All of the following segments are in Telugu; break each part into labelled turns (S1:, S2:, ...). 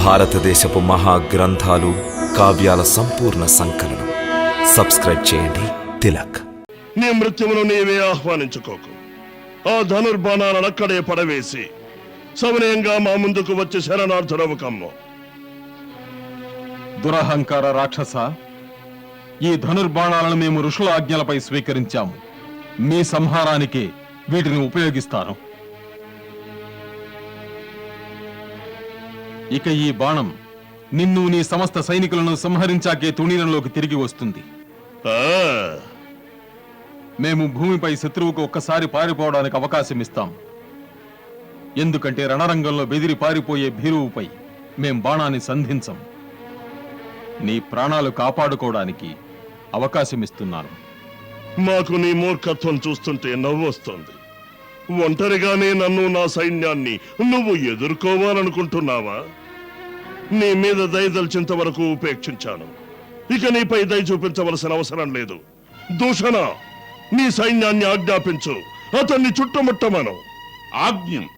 S1: భారతదేశపు మహా గ్రంథాలు కావ్యాల సంపూర్ణ సంకలనం. సబ్స్క్రైబ్ చేయండి. తిలక్.
S2: నీ మృత్యువును నీవే ఆహ్వానించుకోకు. ఆ ధనుర్బాణాలను అక్కడే పడవేసి సవినయంగా మా ముందుకు వచ్చి శరణార్థుడవు కమ్ము.
S3: దురహంకార రాక్షస ఈ ధనుర్బాణాలను మేము ఋషుల ఆజ్ఞలపై స్వీకరించాము. మీ సంహారానికి వీటిని ఉపయోగిస్తాను. ఇక ఈ బాణం నిన్ను నీ సమస్త సైనికులను సంహరించాకే తుణీరంలోకి తిరిగి వస్తుంది. మేము భూమిపై శత్రువుకు ఒక్కసారి పారిపోవడానికి అవకాశం ఇస్తాం. ఎందుకంటే రణరంగంలో బెదిరి పారిపోయే భీరువుపై మేం బాణాన్ని సంధించం. నీ ప్రాణాలు కాపాడుకోవడానికి అవకాశం ఇస్తున్నాను
S2: మాకు నీ మూర్ఖత్వం చూస్తుంటే నవ్వొస్తుంది. ఒంటరిగానే నన్ను నా సైన్యాన్ని నువ్వు ఎదుర్కోవాలనుకుంటున్నావా? నీ మీద దయదల్చేంత వరకు ఉపేక్షించాను. ఇక నీపై దయ చూపించవలసిన అవసరం లేదు. దూషణ నీ సైన్యాన్ని ఆజ్ఞాపించు. అతన్ని చుట్టుముట్టమను.
S4: ఆజ్ఞం.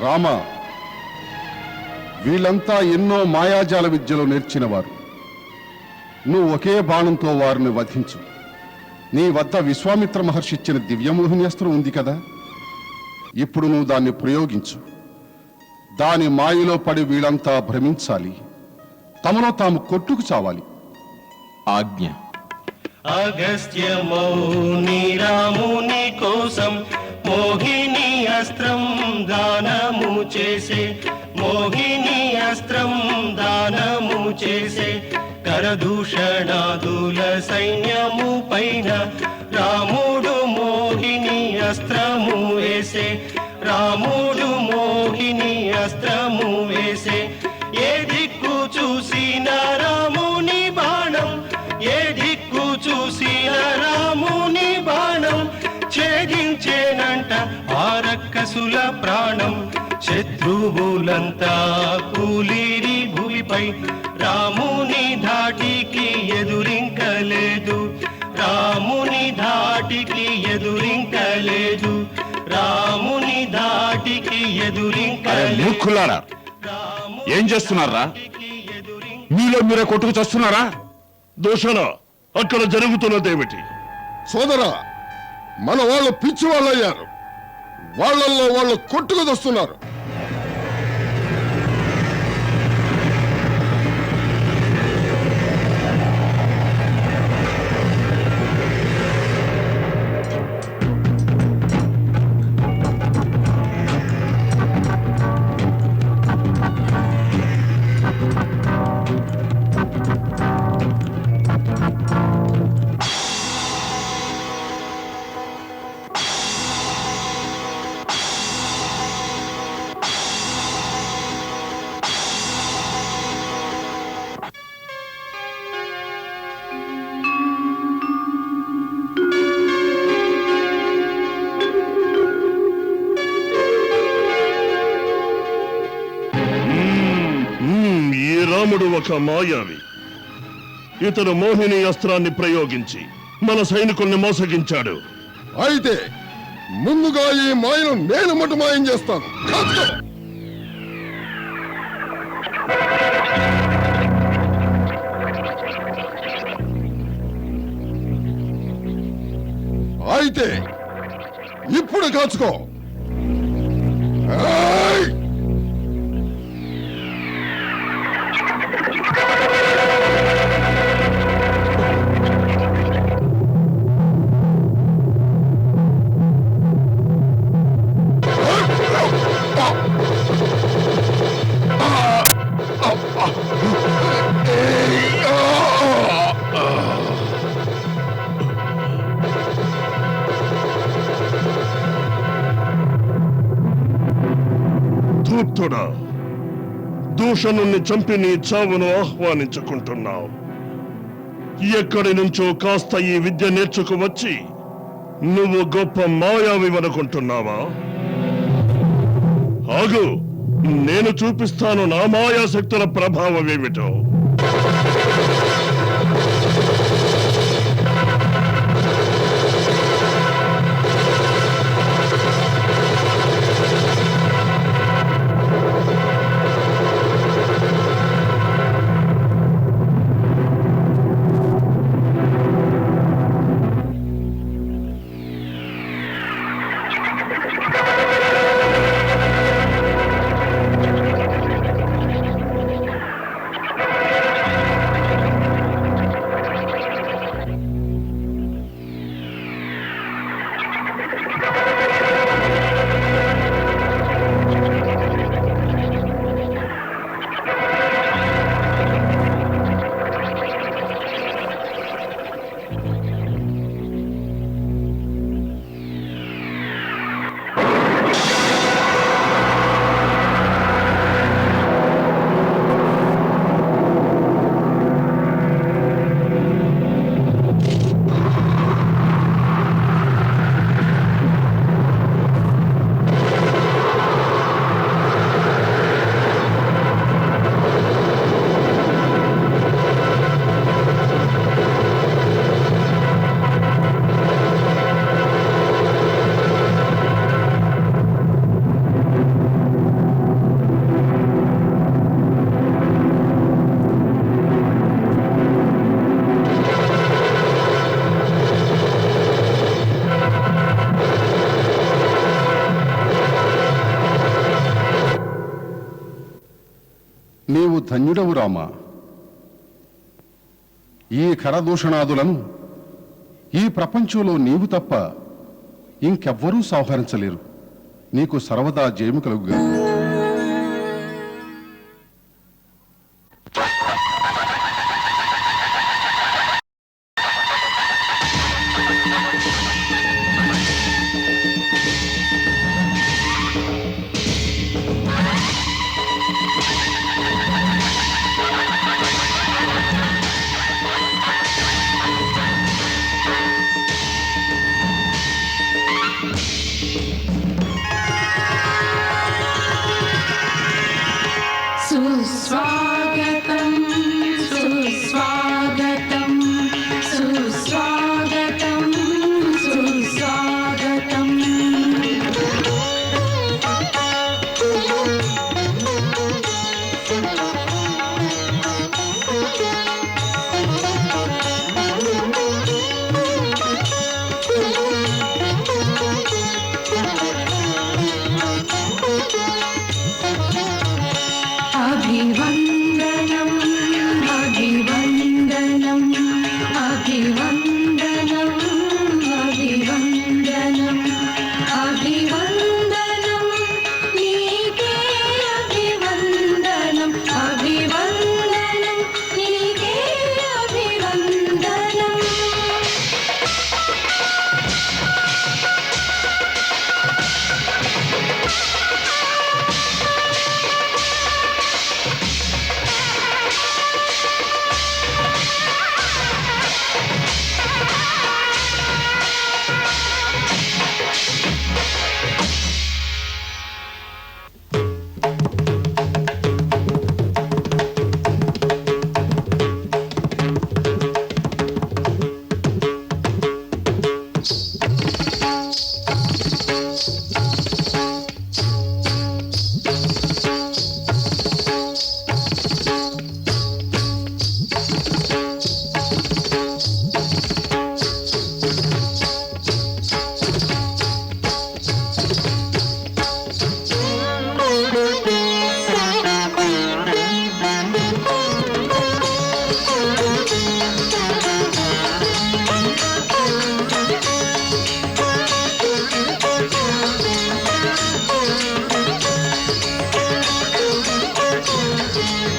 S5: రామ వీళ్ళంతా ఎన్నో మాయాజాల విద్యలు నేర్చినవారు. నువ్వు ఒకే బాణంతో వారిని వధించు. నీ వద్ద విశ్వామిత్ర మహర్షి ఇచ్చిన దివ్యమోహిని అస్త్రం ఉంది కదా? ఇప్పుడు నువ్వు దాన్ని ప్రయోగించు. దాని మాయలో పడి వీళ్ళంతా భ్రమించాలి. తమలో తాము కొట్టుకు చావాలి.
S3: ఆజ్ఞ.
S6: అగస్త్య మౌని రాముని కోసం మోహిని అస్త్రం దానము చేసే మోహిని అస్త్రం దానము చేసే కరదూషణాదుల సైన్యము పైన రాముడు మోహిని అస్త్రము వేసే రాముడు మోహిని అస్త్రము వేసే. ఏ దిక్కు చూసిన రాముని బాణం? ఏ దిక్కు చూసిన రాముని బాణం? ఛేదించేనంట ఆరక్కసుల ప్రాణం. శత్రువులంతా కూలిరి భూమిపై. రాముని ధాటికి ఎదురింకలేదు. రాముని ధాటికి ఎదురింకలేదు.
S4: మూర్ఖులారా? ఏం చేస్తున్నారా? మీలో మీరే కొట్టుకు చేస్తున్నారా?
S2: దూషణ అక్కడ జరుగుతున్నదేమిటి
S5: సోదరా మన వాళ్ళు పిచ్చి వాళ్ళయ్యారు వాళ్ళల్లో వాళ్ళు కొట్టుకు వస్తున్నారు
S2: రాముడు ఒక మాయావి. ఇతను మోహిని అస్త్రాన్ని ప్రయోగించి మన సైనికుల్ని మోసగించాడు.
S5: అయితే ముందుగా ఈ మాయను నేను మటు మాయం చేస్తాను. అయితే ఇప్పుడు కాచుకో.
S2: దూషణుణ్ణి చంపి నీ చావును ఆహ్వానించుకుంటున్నావు. ఎక్కడి నుంచో కాస్త ఈ విద్య నేర్చుకు వచ్చి నువ్వు గొప్ప మాయావివనుకుంటున్నావా? ఆగు నేను చూపిస్తాను నా మాయాశక్తుల ప్రభావం ఏమిటో.
S5: ధన్యుడవు రామ. ఈ కరదూషణాదులను ఈ ప్రపంచంలో నీవు తప్ప ఇంకెవ్వరూ సంహరించలేరు. నీకు సర్వదా జయము కలుగుగా
S7: Thank you.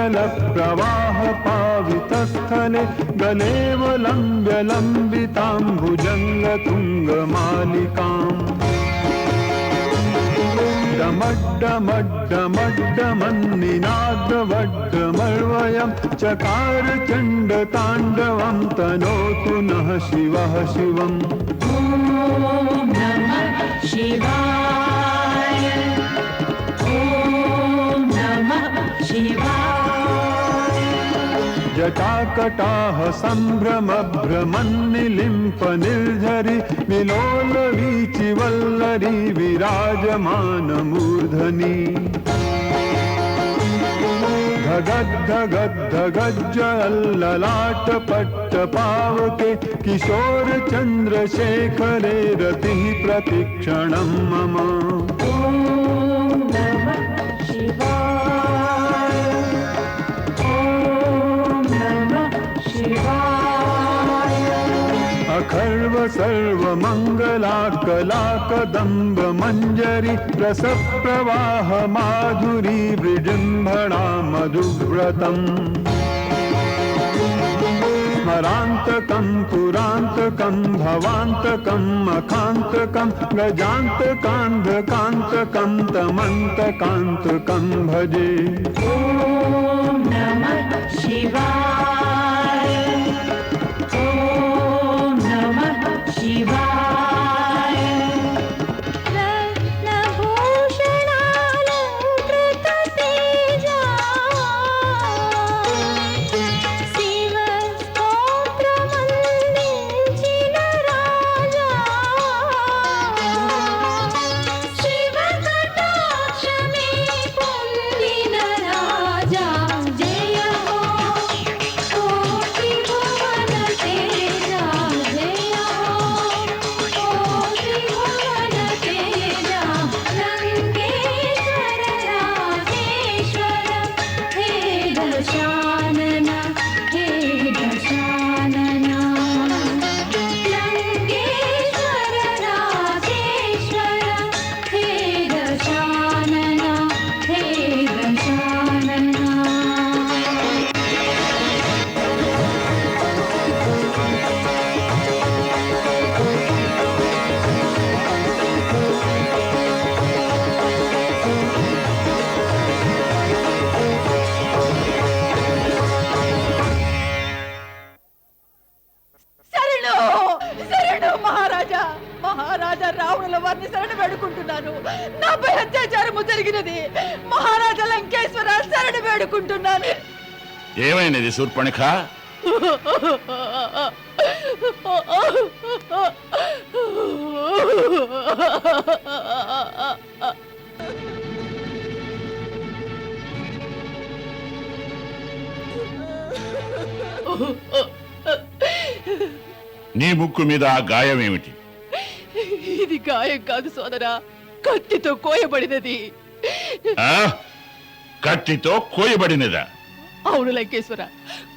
S7: जलप्रवाहपावितस्थले गलेव लम्ब्य लम्बितां भुजङ्गतुङ्गमालिकाम् डमड्डमड्डमड्डमन्निनाद्रवड्डमर्वयं चकारचण्डताण्डवं तनोतु नः शिवः शिवम्।
S8: शिवा
S7: जटाकटाः सम्भ्रमभ्रमन्निलिम्प निर्झरि विलोलवीचिवल्लरी विराजमानमूर्धनि। धगद्धगद्धगज्जललाटपट्टपावके किशोरचन्द्रशेखरे रतिः प्रतिक्षणं मम।
S8: ॐ
S7: अखर्व सर्वमङ्गलाकलाकदम्ब मञ्जरि, रसप्रवाह, माधुरी विजृम्भणा मधुव्रतम्। स्मरान्तकं, पुरान्तकं, भवान्तकं, मखान्तकं, गजान्तकान्धकान्तकं, तमन्तकान्तकं भजे।
S8: ॐ
S4: ఏమైనది శూర్పణఖ? నీ ముక్కు మీద ఆ గాయం ఏమిటి?
S9: ఇది గాయం కాదు సోదరా కత్తితో కోయబడినది.
S4: ఆ? కత్తితో కోయబడినదా?
S9: అవును లంకేశ్వర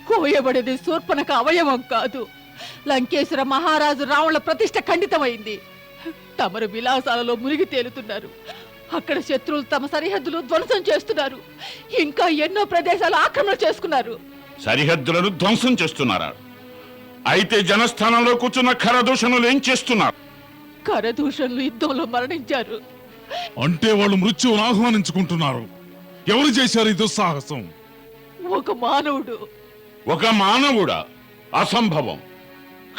S9: కోయబడినది శూర్పణక అవయవం కాదు. లంకేశ్వర మహారాజు రావణుల ప్రతిష్ట ఖండితమైంది. తమరు విలాసాలలో మునిగి తేలుతున్నారు. అక్కడ శత్రువులు తమ సరిహద్దులు ధ్వంసం చేస్తున్నారు. ఇంకా ఎన్నో ప్రదేశాలు ఆక్రమణ చేసుకున్నారు.
S4: సరిహద్దులను ధ్వంసం చేస్తున్నారా? అయితే జనస్థానంలో కూర్చున్న ఖరదూషణులు ఏం చేస్తున్నారు?
S9: కరదూషణలు యుద్ధంలో మరణించారు.
S10: అంటే వాళ్ళు మృత్యువును ఆహ్వానించుకుంటున్నారు. ఎవరు చేశారు ఈ దుస్సాహసం?
S9: ఒక మానవుడు.
S4: ఒక మానవుడా? అసంభవం.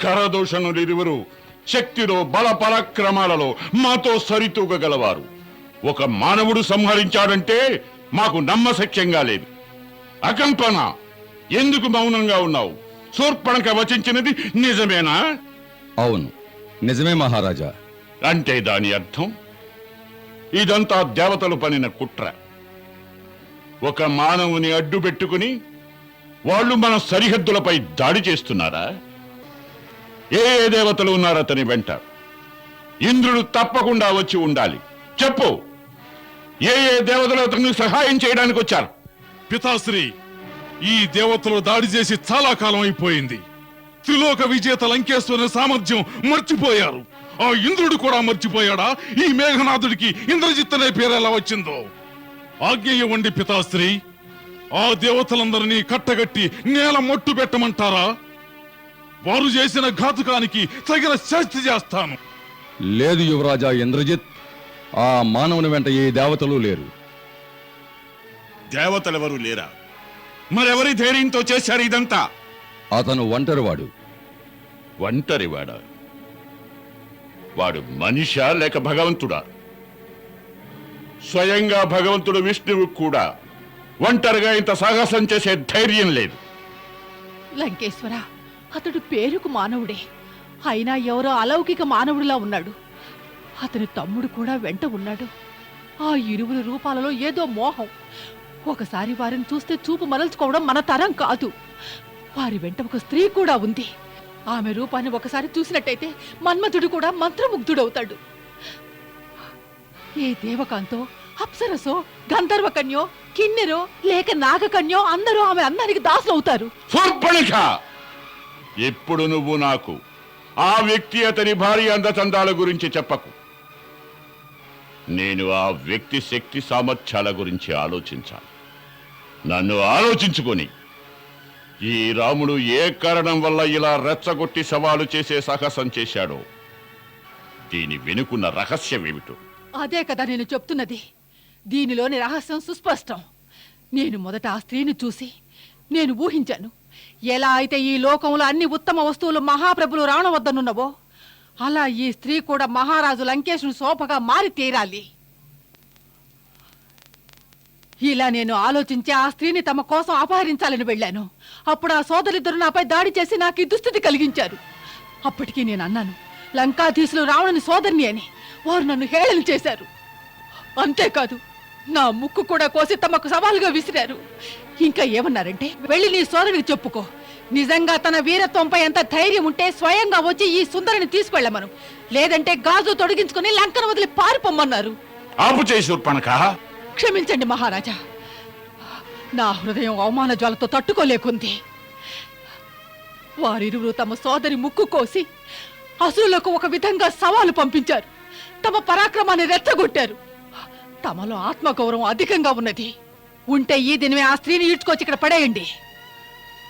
S4: ఖరదూషణులు ఇరువురు శక్తిలో బల పరాక్రమాలలో మాతో సరితూగగలవారు. ఒక మానవుడు సంహరించాడంటే మాకు నమ్మశక్యంగా లేదు. అకంపన ఎందుకు మౌనంగా ఉన్నావు? శూర్పణక వచించినది నిజమేనా?
S11: అవును నిజమే మహారాజా.
S4: అంటే దాని అర్థం? ఇదంతా దేవతలు పనిన కుట్ర. ఒక మానవుని అడ్డు పెట్టుకుని వాళ్ళు మన సరిహద్దులపై దాడి చేస్తున్నారా? ఏ ఏ దేవతలు ఉన్నారు అతని వెంట? ఇంద్రుడు తప్పకుండా వచ్చి ఉండాలి. చెప్పు ఏ ఏ దేవతలు అతను సహాయం చేయడానికి వచ్చారు?
S10: పితాశ్రీ ఈ దేవతలు దాడి చేసి చాలా కాలం అయిపోయింది. త్రిలోక విజేత లంకేశ్వరుని సామర్థ్యం మర్చిపోయారు. ఆ ఇంద్రుడు కూడా మర్చిపోయాడా? ఈ మేఘనాథుడికి ఇంద్రజిత్ అనే పేరు ఎలా వచ్చిందో? ఆజ్ఞేయ వండి పితాశ్రీ ఆ దేవతలందరినీ కట్టగట్టి నేల మట్టు పెట్టమంటారా? వారు చేసిన ఘాతుకానికి తగిన శాస్తి చేస్తాను.
S11: లేదు యువరాజా ఇంద్రజిత్ ఆ మానవుని వెంట ఏ దేవతలు లేరు.
S4: దేవతలెవరూ లేరా? మరెవరి ధైర్యంతో చేశారు ఇదంతా?
S11: అతను ఒంటరివాడు.
S4: ఒంటరివాడా? వాడు మనిషా లేక భగవంతుడా? స్వయంగా భగవంతుడు విష్ణువు కూడా ఒంటరిగా ఇంత సాహసం చేసే ధైర్యం లేదు.
S9: లంకేశ్వర అతడు పేరుకు మానవుడే. అయినా ఎవరో అలౌకిక మానవుడిలా ఉన్నాడు. అతని తమ్ముడు కూడా వెంట ఉన్నాడు. ఆ ఇరువురి రూపాలలో ఏదో మోహం. ఒకసారి వారిని చూస్తే చూపు మరల్చుకోవడం మన తరం కాదు. వారి వెంట ఒక స్త్రీ కూడా ఉంది. ఆమె రూపాన్ని ఒకసారి చూసినట్టయితే మన్మథుడు కూడా మంత్రముగ్ధుడవుతాడు. ఏ దేవకాంతో? అప్సరసో? గంధర్వకన్యో? కిన్నెరో? లేక నాగకన్యో? అందరూ ఆమె అందరికి దాసులవుతారు.
S4: శూర్పణఖ ఇప్పుడు నువ్వు నాకు ఆ వ్యక్తి అతని భార్య అందచందాల గురించి చెప్పకు. నేను ఆ వ్యక్తి శక్తి సామర్థ్యాల గురించి ఆలోచించాలి. నన్ను ఆలోచించుకొని ఈ రాముడు ఏ కారణం వల్ల ఇలా రెచ్చగొట్టి సవాలు చేసే సాహసం చేశాడో దీని వెనుకున్న రహస్యమేమిటో?
S9: అదే కదా నేను చెప్తున్నది. దీనిలోని రహస్యం సుస్పష్టం. నేను మొదట ఆ స్త్రీని చూసి నేను ఊహించాను. ఎలా అయితే ఈ లోకంలో అన్ని ఉత్తమ వస్తువులు మహాప్రభులు రావణవద్దనున్నవో అలా ఈ స్త్రీ కూడా మహారాజు లంకేష్ను శోభగా మారి తీరాలి. ఇలా నేను ఆలోచించి ఆ స్త్రీని తమ కోసం అపహరించాలని వెళ్ళాను. అప్పుడు ఆ సోదరిద్దరు నాపై దాడి చేసి నాకు ఈ దుస్థితి కలిగించారు. అప్పటికీ నేను అన్నాను లంకాధీశులు రావణుని సోదరిని అని. వారు నన్ను హేళన చేశారు. అంతేకాదు నా ముక్కు కూడా కోసి తమకు సవాలుగా విసిరారు. ఇంకా ఏమన్నారంటే వెళ్ళి నీ సోదరుడికి చెప్పుకో. నిజంగా తన వీరత్వంపై ఎంత ధైర్యం ఉంటే స్వయంగా వచ్చి ఈ సుందరిని తీసుకెళ్ళమను. లేదంటే గాజు తొడిగించుకుని లంకను వదిలి పారిపోమ్మన్నారు.
S4: ఆపు
S9: క్షమించండి మహారాజా. నా హృదయం అవమాన జ్వాలతో తట్టుకోలేకుంది. వారిరువురు తమ సోదరి ముక్కు కోసి అసురులకు ఒక విధంగా సవాలు పంపించారు. తమ పరాక్రమాన్ని రెచ్చగొట్టారు. తమలో ఆత్మగౌరవం అధికంగా ఉన్నది. ఉంటే ఈ దినమే ఆ స్త్రీని ఈడ్చుకొచ్చి ఇక్కడ పడేయండి.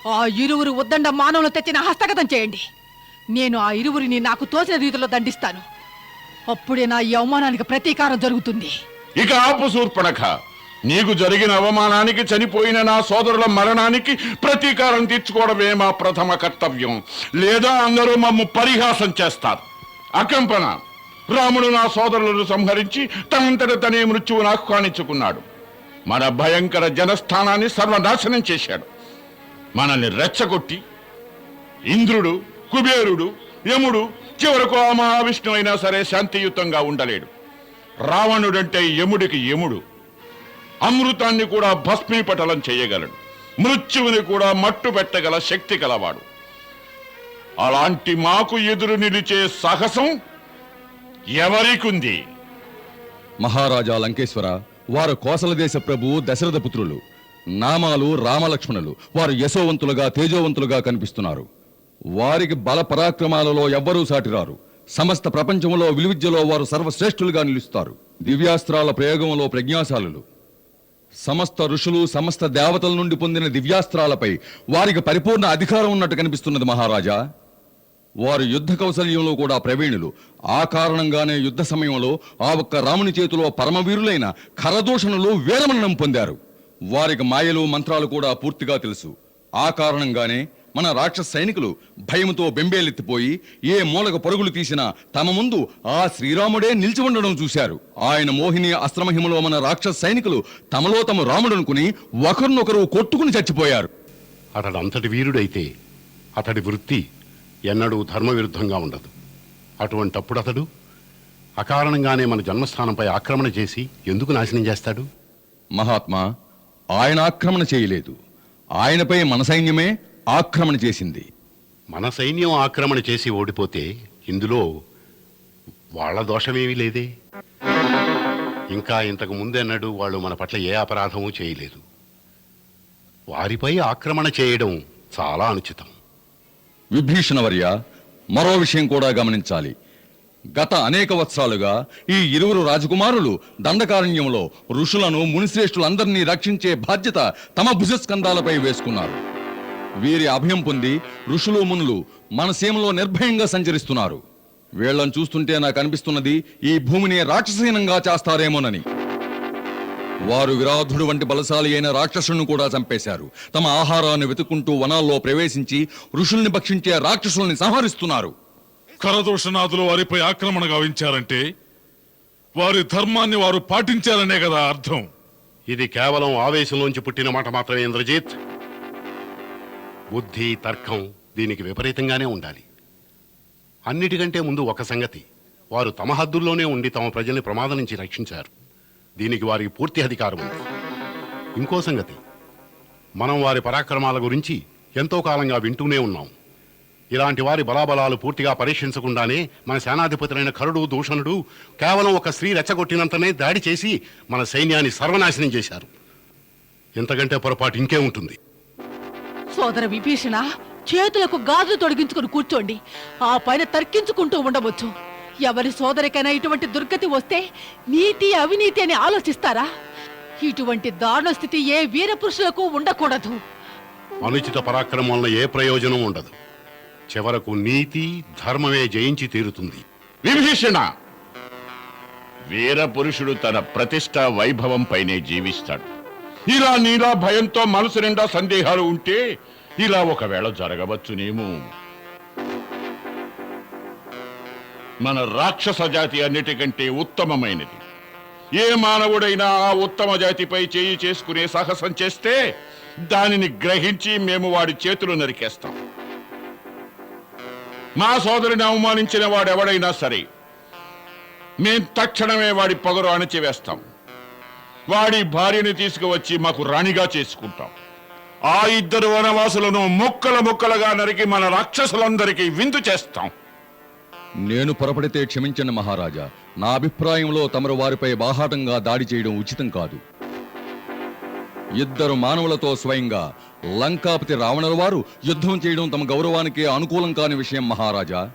S9: ఆ ఇరువురు ఉద్దండ మానవులు తెచ్చిన హస్తగతం చేయండి. నేను ఆ ఇరువురిని నాకు తోచిన రీతిలో దండిస్తాను. అప్పుడే నా ఈ అవమానానికి ప్రతీకారం జరుగుతుంది.
S4: ఇక ఆపు శూర్పణఖ. నీకు జరిగిన అవమానానికి చనిపోయిన నా సోదరుల మరణానికి ప్రతీకారం తీర్చుకోవడమే మా ప్రథమ కర్తవ్యం. లేదా అందరూ మమ్ము పరిహాసం చేస్తారు. అకంపన రాముడు నా సోదరులను సంహరించి తనంతట తనే మృత్యువును ఆహ్వానించుకున్నాడు మన భయంకర జనస్థానాన్ని సర్వనాశనం చేశాడు. మనల్ని రెచ్చగొట్టి ఇంద్రుడు కుబేరుడు యముడు చివరకు ఆ మహావిష్ణువైనా సరే శాంతియుతంగా ఉండలేడు. రావణుడంటే యముడికి యముడు. అమృతాన్ని కూడా భస్మీపటలం చేయగలడు. మృత్యువుని కూడా మట్టు పెట్టగల శక్తి కలవాడు. అలాంటి మాకు ఎదురు నిలిచే సాహసం ఎవరికుంది?
S11: మహారాజా లంకేశ్వర వారు కోసల దేశ ప్రభువు దశరథ పుత్రులు. నామాలు రామలక్ష్మణులు. వారు యశోవంతులుగా తేజోవంతులుగా కనిపిస్తున్నారు. వారికి బల పరాక్రమాలలో ఎవ్వరూ సాటిరారు. సమస్త ప్రపంచంలో విలువిద్యలో వారు సర్వశ్రేష్ఠులుగా నిలుస్తారు. దివ్యాస్త్రాల ప్రయోగంలో ప్రజ్ఞాశాలులు. సమస్త ఋషులు సమస్త దేవతల నుండి పొందిన దివ్యాస్త్రాలపై వారికి పరిపూర్ణ అధికారం ఉన్నట్టు కనిపిస్తున్నది మహారాజా. వారు యుద్ధ కౌశల్యంలో కూడా ప్రవీణులు. ఆ కారణంగానే యుద్ధ సమయంలో ఆ ఒక్క రాముని చేతిలో పరమవీరులైన ఖరదూషణులు వీరమరణం పొందారు. వారికి మాయలు మంత్రాలు కూడా పూర్తిగా తెలుసు. ఆ కారణంగానే మన రాక్షస సైనికులు భయంతో బెంబేలెత్తిపోయి ఏ మూలకు పరుగులు తీసినా తమ ముందు ఆ శ్రీరాముడే నిలిచి ఉండడం చూశారు. ఆయన మోహిని అస్త్రమహిమలో మన రాక్షస సైనికులు తమలో తమ రాముడనుకుని ఒకరినొకరు కొట్టుకుని చచ్చిపోయారు.
S12: అతడు అంతటి వీరుడైతే అతడి వృత్తి ఎన్నడూ ధర్మ విరుద్ధంగా ఉండదు. అటువంటప్పుడు అతడు అకారణంగానే మన జన్మస్థానంపై ఆక్రమణ చేసి ఎందుకు నాశనం చేస్తాడు?
S11: మహాత్మా ఆయన ఆక్రమణ చేయలేదు. ఆయనపై మన సైన్యమే ఆక్రమణ చేసింది.
S12: మన సైన్యం ఆక్రమణ చేసి ఓడిపోతే ఇందులో వాళ్ళ దోషమేమీ లేదే. ఇంకా ఇంతకు ముందెన్నడూ వాళ్ళు మన పట్ల ఏ అపరాధమూ చేయలేదు. వారిపై ఆక్రమణ చేయడం చాలా అనుచితం.
S11: విభీషణ వర్య మరో విషయం కూడా గమనించాలి. గత అనేక వత్సరాలుగా ఈ ఇరువురు రాజకుమారులు దండకారణ్యంలో ఋషులను మునిశ్రేష్ఠులందరినీ రక్షించే బాధ్యత తమ భుజస్కంధాలపై వేసుకున్నారు. వీరి అభయం పొంది ఋషులు మునులు మన సీమలో నిర్భయంగా సంచరిస్తున్నారు. వీళ్ళని చూస్తుంటే నాకు అనిపిస్తున్నది ఈ భూమిని రాక్షసహీనంగా చేస్తారేమోనని. వారు విరాధుడు వంటి బలశాలి అయిన రాక్షసులను కూడా చంపేశారు. తమ ఆహారాన్ని వెతుక్కుంటూ వనాల్లో ప్రవేశించి ఋషుల్ని భక్షించే రాక్షసుల్ని సంహరిస్తున్నారు.
S10: కరదోషనాథులు వారిపై ఆక్రమణ గావించారంటే వారి ధర్మాన్ని వారు పాటించారనే కదా అర్థం.
S12: ఇది కేవలం ఆవేశంలోంచి పుట్టిన మాట మాత్రమే ఇంద్రజిత్. బుద్ధి తర్కం దీనికి విపరీతంగానే ఉండాలి. అన్నిటికంటే ముందు ఒక సంగతి. వారు తమ హద్దుల్లోనే ఉండి తమ ప్రజల్ని ప్రమాదం నుంచి రక్షించారు. దీనికి వారికి పూర్తి అధికారం ఉంది. ఇంకో సంగతి. మనం వారి పరాక్రమాల గురించి ఎంతో కాలంగా వింటూనే ఉన్నాం. ఇలాంటి వారి బలాబలాలు పూర్తిగా పరీక్షించకుండానే మన సేనాధిపతులైన కరుడు దూషణుడు కేవలం ఒక స్త్రీ రెచ్చగొట్టినంతనే దాడి చేసి మన సైన్యాన్ని సర్వనాశనం చేశారు. ఎంతకంటే పొరపాటు ఇంకే ఉంటుంది.
S9: సోదర విభీషణ చేతులకు గాజులు తొడిగించుకుని కూర్చోండి. ఆ పైన తర్కించుకుంటూ ఉండవచ్చు. ఎవరి సోదరికైనా ఇటువంటి దుర్గతి వస్తే నీతి అవినీతి అని ఆలోచిస్తారా? ఇటువంటి దారుణ స్థితి ఏ వీర పురుషులకు ఉండకూడదు.
S12: అనుచిత పరాక్రమం వలన ఏ ప్రయోజనం ఉండదు. చివరకు నీతి ధర్మమే జయించి తీరుతుంది.
S4: విభీషణ! వీర పురుషుడు తన ప్రతిష్ట వైభవం పైనే జీవిస్తాడు. ఇలా నీలా భయంతో మనసు నిండా సందేహాలు ఉంటే ఇలా ఒకవేళ జరగవచ్చునేమో మన రాక్షస జాతి అన్నిటికంటే ఉత్తమమైనది. ఏ మానవుడైనా ఆ ఉత్తమ జాతిపై చేయి చేసుకునే సాహసం చేస్తే దానిని గ్రహించి మేము వాడి చేతులు నరికేస్తాం. మా సోదరుని అవమానించిన వాడెవడైనా సరే మేం తక్షణమే వాడి పొగరు అణచివేస్తాం. వాడి భార్యని తీసుకువచ్చి మాకు రాణిగా చేసుకుంటాం. ఆ ఇద్దరు వనవాసులను ముక్కల ముక్కలుగా నరికి మన రాక్షసులందరికీ విందు చేస్తాం.
S11: నేను పొరపడితే క్షమించండి మహారాజా. నా అభిప్రాయంలో తమరు వారిపై బాహాటంగా దాడి చేయడం ఉచితం కాదు. ఇద్దరు మానవులతో స్వయంగా లంకాపతి రావణుల వారు యుద్ధం చేయడం తమ గౌరవానికి అనుకూలం కాని విషయం మహారాజా.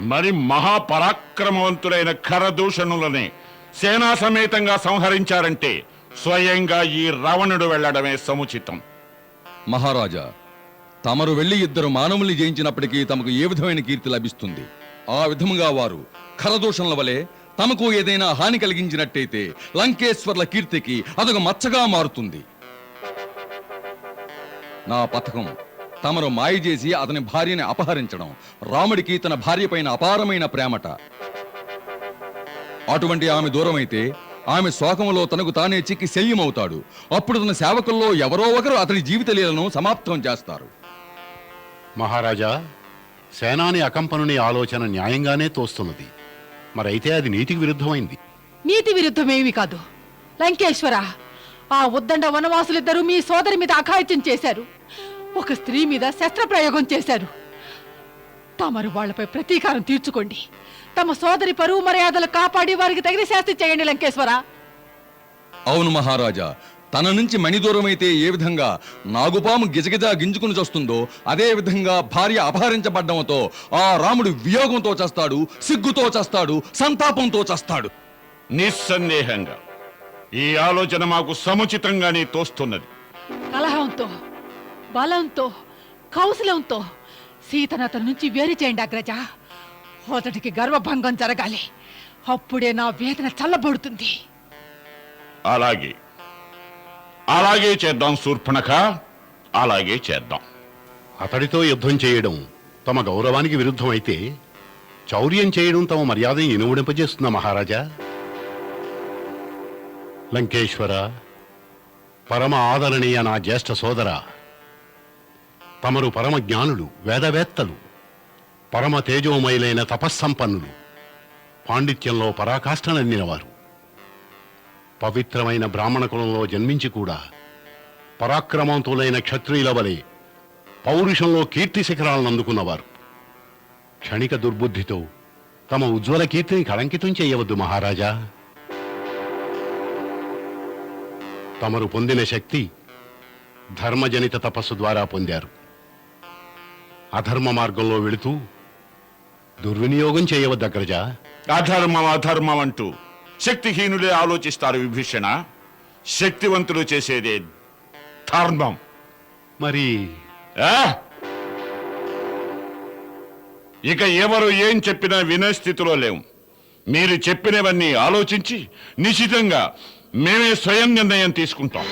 S4: మరి మహాపరాక్రమవంతులైన ఖరదూషణులని సేనా సమేతంగా సంహరించారంటే స్వయంగా ఈ రావణుడు వెళ్ళడమే సముచితం.
S11: మహారాజా తమరు వెళ్ళి ఇద్దరు మానవుల్ని జయించినప్పటికీ తమకు ఏ విధమైన కీర్తి లభిస్తుంది? ఆ విధముగా వారు ఖరదూషణల వలె తమకు ఏదైనా హాని కలిగించినట్టయితే లంకేశ్వర్ల కీర్తికి అదొక మచ్చగా మారుతుంది. నా పథకం తమరు మాయ చేసి అతని భార్యని అపహరించడం రాముడికి తన భార్య పైన అపారమైన ప్రేమట. అటువంటి ఆమె దూరమైతే ఆమె శోకములో తనకు తానే చిక్కి శల్యమవుతాడు. అప్పుడు తన సేవకుల్లో ఎవరో ఒకరు అతని జీవిత లీలను సమాప్తం చేస్తారు.
S12: మహారాజా సేనాని అకంపనుని ఆలోచన న్యాయంగానే తోస్తున్నది. మరైతే అది నీతికి విరుద్ధమైంది.
S9: నీతి విరుద్ధమేమి కాదు. లంకేశ్వర ఆ ఉద్దండ వనవాసులిద్దరూ మీ సోదరి మీద అఘాయిత్యం చేశారు. ఒక స్త్రీ మీద శస్త్రప్రయోగం చేశారు. తమరు వాళ్ళపై ప్రతీకారం తీర్చుకోండి. తమ సోదరి పరువు మర్యాదలు కాపాడి వారికి తగిన శాస్తి చేయండి లంకేశ్వర.
S11: అవును మహారాజా తన నుంచి మణి దూరమైతే ఏ విధంగా నాగుపాము గిజగిజ గింజుకుని చస్తుందో అదే విధంగా భార్య అపహరించబడ్డంతో ఆ రాముడు వియోగంతో చస్తాడు సిగ్గుతో చస్తాడు సంతాపంతో చస్తాడు.
S4: నిస్సందేహంగా. ఈ ఆలోచన మాకు సముచితంగానే తోస్తున్నది.
S9: కలహంతో బలంతో కౌశలంతో సీతను అతని నుంచి వేరు చేయండి అగ్రజ. అతడికి గర్వభంగం జరగాలి. అప్పుడే నా వేదన చల్లబడుతుంది.
S4: అలాగే. అలాగే చేద్దాం శూర్పణఖ. అలాగే చేద్దాం.
S12: అతడితో యుద్ధం చేయడం తమ గౌరవానికి విరుద్ధమైతే చౌర్యం చేయడం తమ మర్యాదని ఇనువుడింపజేస్తున్న మహారాజా? లంకేశ్వర పరమ ఆదరణీయ నా జ్యేష్ఠ సోదర తమరు పరమ జ్ఞానులు వేదవేత్తలు. పరమ తేజోమయులైన తపస్సంపన్నులు. పాండిత్యంలో పరాకాష్ఠనందినవారు పవిత్రమైన బ్రాహ్మణ కులంలో జన్మించి కూడా పరాక్రమంతులైన క్షత్రియుల వలె పౌరుషంలో కీర్తి శిఖరాలను అందుకున్నవారు. క్షణిక దుర్బుద్ధితో తమ ఉజ్వల కీర్తిని కళంకితం చేయవద్దు మహారాజా. తమరు పొందిన శక్తి ధర్మజనిత తపస్సు ద్వారా పొందారు. అధర్మ మార్గంలో వెళుతూ దుర్వినియోగం చేయవద్దు అగ్రజ
S4: అధర్మం అధర్మం అంటూ శక్తిహీనులే ఆలోచిస్తారు విభీషణ. శక్తివంతులు చేసేదే ధర్మం.
S12: మరి
S4: ఆ? ఇక ఎవరు ఏం చెప్పినా వినే స్థితిలో లేవు మీరు చెప్పినవన్నీ ఆలోచించి నిశితంగా మేమే స్వయం నిర్ణయం తీసుకుంటాం.